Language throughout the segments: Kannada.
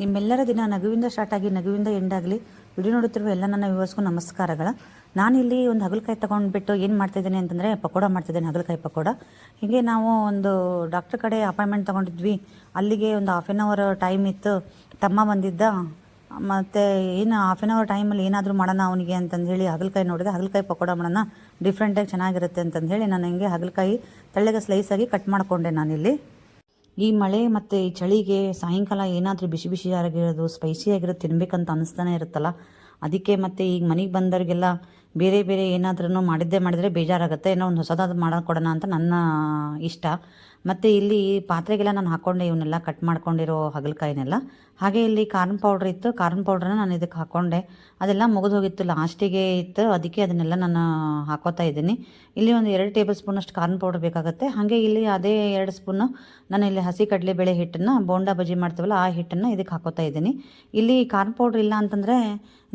ನಿಮ್ಮೆಲ್ಲರ ದಿನ ನಗುವಿಂದ ಸ್ಟಾರ್ಟ್ ಆಗಿ ನಗುವಿಂದ ಎಂಡ್ ಆಗಲಿ ವಿಡಿಯೋ ನೋಡುತ್ತಿರುವ ಎಲ್ಲ ನನ್ನ ವ್ಯೂವರ್ಸ್ಗೂ ನಮಸ್ಕಾರಗಳ. ನಾನಿಲ್ಲಿ ಒಂದು ಹಗಲಕಾಯಿ ತೊಗೊಂಡ್ಬಿಟ್ಟು ಏನು ಮಾಡ್ತಿದ್ದೀನಿ ಅಂತಂದರೆ ಪಕೋಡ ಮಾಡ್ತಿದ್ದೇನೆ ಹಗಲಕಾಯಿ ಪಕೋಡ. ಹೀಗೆ ನಾವು ಒಂದು ಡಾಕ್ಟ್ರ್ ಕಡೆ ಅಪಾಯಿಂಟ್ಮೆಂಟ್ ತೊಗೊಂಡಿದ್ವಿ. ಅಲ್ಲಿಗೆ ಒಂದು ಹಾಫ್ ಆನ್ ಅವರ್ ಟೈಮ್ ಇತ್ತು. ತಮ್ಮ ಬಂದಿದ್ದ. ಮತ್ತು ಏನು ಹಾಫ್ ಆನ್ ಅವರ್ ಟೈಮಲ್ಲಿ ಏನಾದರೂ ಮಾಡೋಣ ಅವನಿಗೆ ಅಂತಂದು ಹೇಳಿ ಹಗಲಕಾಯಿ ನೋಡಿದೆ. ಹಗಲಕಾಯಿ ಪಕೋಡ ಮಾಡೋಣ ಡಿಫ್ರೆಂಟಾಗಿ ಚೆನ್ನಾಗಿರುತ್ತೆ ಅಂತಂದು ಹೇಳಿ ನಾನು ಹಿಂಗೆ ಹಗಲಕಾಯಿ ತೆಳ್ಳಗೆ ಸ್ಲೈಸಾಗಿ ಕಟ್ ಮಾಡಿಕೊಂಡೆ ನಾನಿಲ್ಲಿ. ಈ ಮಳೆ ಮತ್ತು ಈ ಚಳಿಗೆ ಸಾಯಂಕಾಲ ಏನಾದರೂ ಬಿಸಿ ಸ್ಪೈಸಿ ಆಗಿರೋದು ತಿನ್ಬೇಕಂತ ಅನಿಸ್ತಾನೆ ಇರುತ್ತಲ್ಲ? ಅದಕ್ಕೆ ಮತ್ತು ಈಗ ಮನೆಗೆ ಬಂದವರಿಗೆಲ್ಲ ಬೇರೆ ಬೇರೆ ಏನಾದ್ರೂ ಮಾಡಿದ್ದೇ ಮಾಡಿದರೆ ಬೇಜಾರಾಗುತ್ತೆ. ಏನೋ ಒಂದು ಹೊಸದಾದ ಮಾಡೋಕೊಡೋಣ ಅಂತ ನನ್ನ ಇಷ್ಟ. ಮತ್ತು ಇಲ್ಲಿ ಪಾತ್ರೆಗೆಲ್ಲ ನಾನು ಹಾಕ್ಕೊಂಡೆ ಇವನ್ನೆಲ್ಲ ಕಟ್ ಮಾಡ್ಕೊಂಡಿರೋ ಹಗಲಕಾಯಿನೆಲ್ಲ. ಹಾಗೆ ಇಲ್ಲಿ ಕಾರ್ನ್ ಪೌಡ್ರ್ ಇತ್ತು. ಕಾರ್ನ್ ಪೌಡ್ರನ್ನ ನಾನು ಇದಕ್ಕೆ ಹಾಕ್ಕೊಂಡೆ ಅದೆಲ್ಲ ಮುಗಿದು ಹೋಗಿತ್ತು ಲಾಸ್ಟಿಗೆ ಇತ್ತು. ಅದಕ್ಕೆ ಅದನ್ನೆಲ್ಲ ನಾನು ಹಾಕೋತಾ ಇದ್ದೀನಿ. ಇಲ್ಲಿ ಒಂದು ಎರಡು ಟೇಬಲ್ ಸ್ಪೂನಷ್ಟು ಕಾರ್ನ್ ಪೌಡ್ರ್ ಬೇಕಾಗುತ್ತೆ. ಹಾಗೆ ಇಲ್ಲಿ ಅದೇ ಎರಡು ಸ್ಪೂನು ನಾನು ಇಲ್ಲಿ ಹಸಿ ಕಡಲೆಬೇಳೆ ಹಿಟ್ಟನ್ನು, ಬೋಂಡಾ ಬಜ್ಜಿ ಮಾಡ್ತೀವಲ್ಲ, ಆ ಹಿಟ್ಟನ್ನು ಇದಕ್ಕೆ ಹಾಕೋತಾ ಇದ್ದೀನಿ. ಇಲ್ಲಿ ಕಾರ್ನ್ ಪೌಡ್ರ್ ಇಲ್ಲ ಅಂತಂದರೆ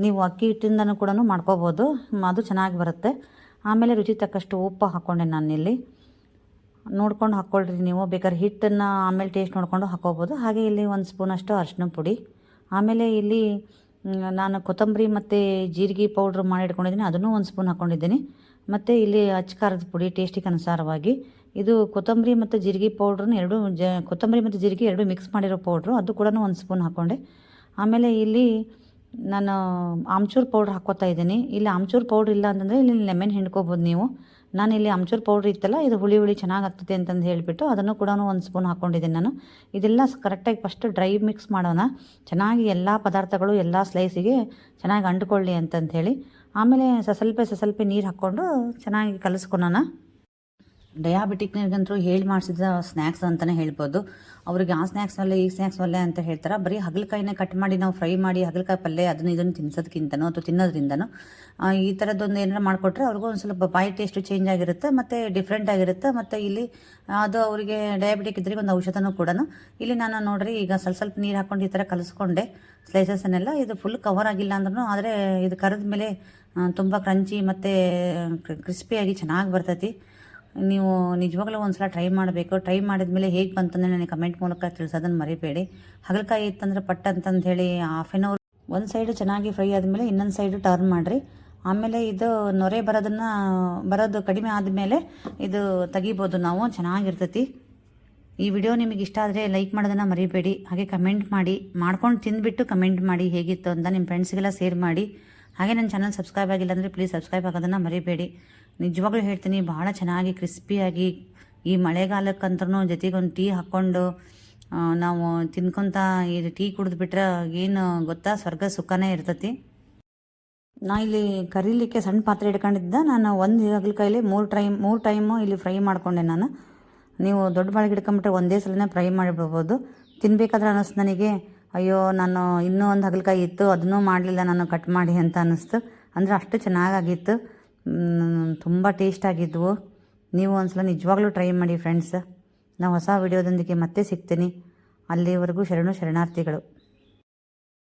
ನೀವು ಅಕ್ಕಿ ಹಿಟ್ಟಿಂದನೂ ಕೂಡ ಮಾಡ್ಕೋಬೋದು. ಅದು ಚೆನ್ನಾಗಿ ಬರುತ್ತೆ. ಆಮೇಲೆ ರುಚಿ ತಕ್ಕಷ್ಟು ಉಪ್ಪು ಹಾಕ್ಕೊಂಡೆ ನಾನಿಲ್ಲಿ. ನೋಡ್ಕೊಂಡು ಹಾಕ್ಕೊಳ್ರಿ ನೀವು. ಬೇಕಾದ್ರೆ ಹಿಟ್ಟನ್ನು ಆಮೇಲೆ ಟೇಸ್ಟ್ ನೋಡಿಕೊಂಡು ಹಾಕೋಬೋದು. ಹಾಗೆ ಇಲ್ಲಿ ಒಂದು ಸ್ಪೂನಷ್ಟು ಅರಿಶಿನ ಪುಡಿ. ಆಮೇಲೆ ಇಲ್ಲಿ ನಾನು ಕೊತ್ತಂಬರಿ ಮತ್ತು ಜೀರಿಗೆ ಪೌಡ್ರ್ ಮಾಡಿ ಇಟ್ಕೊಂಡಿದ್ದೀನಿ ಅದನ್ನು ಒಂದು ಸ್ಪೂನ್ ಹಾಕ್ಕೊಂಡಿದ್ದೀನಿ ಮತ್ತು ಇಲ್ಲಿ ಅಚ್ಚ ಖಾರದ ಪುಡಿ ಟೇಸ್ಟಿಗೆ ಅನುಸಾರವಾಗಿ. ಇದು ಕೊತ್ತಂಬರಿ ಮತ್ತು ಜೀರಿಗೆ ಪೌಡ್ರನ್ನ ಎರಡು ಜ, ಕೊತ್ತಂಬರಿ ಮತ್ತು ಜೀರಿಗೆ ಎರಡು ಮಿಕ್ಸ್ ಮಾಡಿರೋ ಪೌಡ್ರು. ಅದು ಕೂಡ ಒಂದು ಸ್ಪೂನ್ ಹಾಕ್ಕೊಂಡೆ ಆಮೇಲೆ ಇಲ್ಲಿ ನಾನು ಆಮ್ಚೂರ್ ಪೌಡ್ರ್ ಹಾಕೋತಾ ಇದ್ದೀನಿ. ಇಲ್ಲಿ ಆಮ್ಚೂರ್ ಪೌಡ್ರ್ ಇಲ್ಲ ಅಂತಂದರೆ ಇಲ್ಲಿ ಲೆಮನ್ ಹಿಂಡ್ಕೋಬೋದು ನೀವು. ನಾನು ಇಲ್ಲಿ ಆಮ್ಚೂರ್ ಪೌಡ್ರ್ ಇತ್ತಲ್ಲ, ಇದು ಹುಳಿ ಹುಳಿ ಚೆನ್ನಾಗಿ ಆಗ್ತದೆ ಅಂತಂದು ಹೇಳಿಬಿಟ್ಟು ಅದನ್ನು ಕೂಡ ಒಂದು ಸ್ಪೂನ್ ಹಾಕ್ಕೊಂಡಿದ್ದೀನಿ ನಾನು. ಇದೆಲ್ಲ ಕರೆಕ್ಟಾಗಿ ಫಸ್ಟ್ ಡ್ರೈ ಮಿಕ್ಸ್ ಮಾಡೋಣ. ಚೆನ್ನಾಗಿ ಎಲ್ಲ ಪದಾರ್ಥಗಳು, ಎಲ್ಲ ಸ್ಲೈಸಿಗೆ ಚೆನ್ನಾಗಿ ಅಂಟ್ಕೊಳ್ಳಿ ಹೇಳಿ. ಆಮೇಲೆ ಸಸಲ್ಪೆ ಸಸಲ್ಪೆ ನೀರು ಹಾಕ್ಕೊಂಡು ಚೆನ್ನಾಗಿ ಕಲಿಸ್ಕೊಳೋಣ. ಡಯಾಬಿಟಿಕ್ನಿಗಂತೂ ಹೇಳಿ ಮಾಡಿಸಿದ ಸ್ನ್ಯಾಕ್ಸ್ ಅಂತಲೇ ಹೇಳ್ಬೋದು. ಅವ್ರಿಗೆ ಆ ಸ್ನ್ಯಾಕ್ಸ್ ಒಲ್ಲೆ ಈ ಸ್ನ್ಯಾಕ್ಸ್ ಒಲ್ಲೆ ಅಂತ ಹೇಳ್ತಾರೆ. ಬರೀ ಹಗಲಕಾಯಿನೇ ಕಟ್ ಮಾಡಿ ನಾವು ಫ್ರೈ ಮಾಡಿ ಹಗಲಕಾಯಿ ಪಲ್ಯ ಅದನ್ನ ಇದನ್ನು ತಿನ್ಸೋದಕ್ಕಿಂತನೋ ಅಥವಾ ತಿನ್ನೋದ್ರಿಂದನೋ ಈ ಥರದ್ದೊಂದು ಏನಾರು ಮಾಡಿಕೊಟ್ರೆ ಅವ್ರಿಗೂ ಒಂದು ಸ್ವಲ್ಪ ಬಾಯಿ ಟೇಸ್ಟು ಚೇಂಜ್ ಆಗಿರುತ್ತೆ, ಮತ್ತು ಡಿಫ್ರೆಂಟ್ ಆಗಿರುತ್ತೆ, ಮತ್ತು ಇಲ್ಲಿ ಅದು ಅವರಿಗೆ ಡಯಾಬಿಟಿಕ್ ಇದ್ರಿಗೆ ಒಂದು ಔಷಧನೂ ಕೂಡ ಇಲ್ಲಿ ನಾನು ನೋಡ್ರಿ, ಈಗ ಸ್ವಲ್ಪ ಸ್ವಲ್ಪ ನೀರು ಹಾಕ್ಕೊಂಡು ಈ ಥರ ಕಲಿಸ್ಕೊಂಡೆ. ಸ್ಲೈಸಸ್ಸನ್ನೆಲ್ಲ ಇದು ಫುಲ್ ಕವರ್ ಆಗಿಲ್ಲ ಅಂದ್ರೂ ಆದರೆ ಇದು ಕರೆದ ಮೇಲೆ ತುಂಬ ಕ್ರಂಚಿ ಮತ್ತು ಕ್ರಿಸ್ಪಿಯಾಗಿ ಚೆನ್ನಾಗಿ ಬರ್ತೈತಿ. ನೀವು ನಿಜವಾಗ್ಲೂ ಒಂದ್ಸಲ ಟ್ರೈ ಮಾಡಬೇಕು. ಟ್ರೈ ಮಾಡಿದ್ಮೇಲೆ ಹೇಗೆ ಬಂತಂದರೆ ನನಗೆ ಕಮೆಂಟ್ ಮೂಲಕ ತಿಳಿಸೋದನ್ನು ಮರಿಬೇಡಿ. ಹಾಗಲಕಾಯಿ ಇತ್ತಂದ್ರೆ ಪಟ್ ಅಂತಂದು ಹೇಳಿ ಹಾಫ್ ಆನ್ ಅವರ್ ಒಂದು ಸೈಡು ಚೆನ್ನಾಗಿ ಫ್ರೈ ಆದಮೇಲೆ ಇನ್ನೊಂದು ಸೈಡು ಟರ್ನ್ ಮಾಡಿರಿ. ಆಮೇಲೆ ಇದು ನೊರೆ ಬರೋದನ್ನು, ಬರೋದು ಕಡಿಮೆ ಆದಮೇಲೆ ಇದು ತೆಗಿಬೋದು ನಾವು, ಚೆನ್ನಾಗಿರ್ತೈತಿ. ಈ ವಿಡಿಯೋ ನಿಮಗೆ ಇಷ್ಟ ಆದರೆ ಲೈಕ್ ಮಾಡೋದನ್ನು ಮರಿಬೇಡಿ. ಹಾಗೆ ಕಮೆಂಟ್ ಮಾಡಿ, ಮಾಡ್ಕೊಂಡು ತಿಂದುಬಿಟ್ಟು ಕಮೆಂಟ್ ಮಾಡಿ ಹೇಗಿತ್ತು ಅಂತ ನಿಮ್ಮ ಫ್ರೆಂಡ್ಸ್ಗೆಲ್ಲ ಶೇರ್ ಮಾಡಿ. ಹಾಗೆ ನನ್ನ ಚಾನಲ್ ಸಬ್ಸ್ಕ್ರೈಬ್ ಆಗಿಲ್ಲ ಅಂದರೆ ಪ್ಲೀಸ್ ಸಬ್ಸ್ಕ್ರೈಬ್ ಆಗೋದನ್ನು ಮರಿಬೇಡಿ. ನಿಜವಾಗ್ಲೂ ಹೇಳ್ತೀನಿ ಭಾಳ ಚೆನ್ನಾಗಿ ಕ್ರಿಸ್ಪಿಯಾಗಿ ಈ ಮಳೆಗಾಲಕ್ಕಂತೂ ಜೊತೆಗೆ ಒಂದು ಟೀ ಹಾಕ್ಕೊಂಡು ನಾವು ತಿನ್ಕೊತ ಈ ಟೀ ಕುಡಿದ್ಬಿಟ್ರೆ ಏನು ಗೊತ್ತಾ? ಸ್ವರ್ಗ ಸುಖನೇ ಇರ್ತತಿ. ನಾ ಇಲ್ಲಿ ಕರೀಲಿಕ್ಕೆ ಸಣ್ಣ ಪಾತ್ರೆ ಇಟ್ಕೊಂಡಿದ್ದೆ. ನಾನು ಒಂದು ಹಾಗಲಕಾಯಲ್ಲಿ ಮೂರು ಟೈಮ್ ಮೂರು ಟೈಮು ಇಲ್ಲಿ ಫ್ರೈ ಮಾಡಿಕೊಂಡೆ ನಾನು. ನೀವು ದೊಡ್ಡ ಬಾಳಿಗೆ ಇಟ್ಕೊಂಬಿಟ್ರೆ ಒಂದೇ ಸಲನೇ ಫ್ರೈ ಮಾಡಿಬಿಡ್ಬೋದು ತಿನ್ಬೇಕಾದ್ರೆ ಅನ್ನಿಸ್ತು ನನಗೆ. ಅಯ್ಯೋ, ನಾನು ಇನ್ನೂ ಒಂದು ಹಗಲಕಾಯಿ ಇತ್ತು ಅದನ್ನೂ ಮಾಡಲಿಲ್ಲ, ನಾನು ಕಟ್ ಮಾಡಿ ಅಂತ ಅನ್ನಿಸ್ತು. ಅಂದರೆ ಅಷ್ಟು ಚೆನ್ನಾಗಾಗಿತ್ತು. ತುಂಬ ಟೇಸ್ಟ್ ಆಗಿದ್ವು. ನೀವು ಒಂದ್ಸಲ ನಿಜವಾಗ್ಲೂ ಟ್ರೈ ಮಾಡಿ ಫ್ರೆಂಡ್ಸ್ ನಾವು ಹೊಸ ವಿಡಿಯೋದೊಂದಿಗೆ ಮತ್ತೆ ಸಿಗ್ತೀನಿ. ಅಲ್ಲಿವರೆಗೂ ಶರಣು ಶರಣಾರ್ಥಿಗಳು.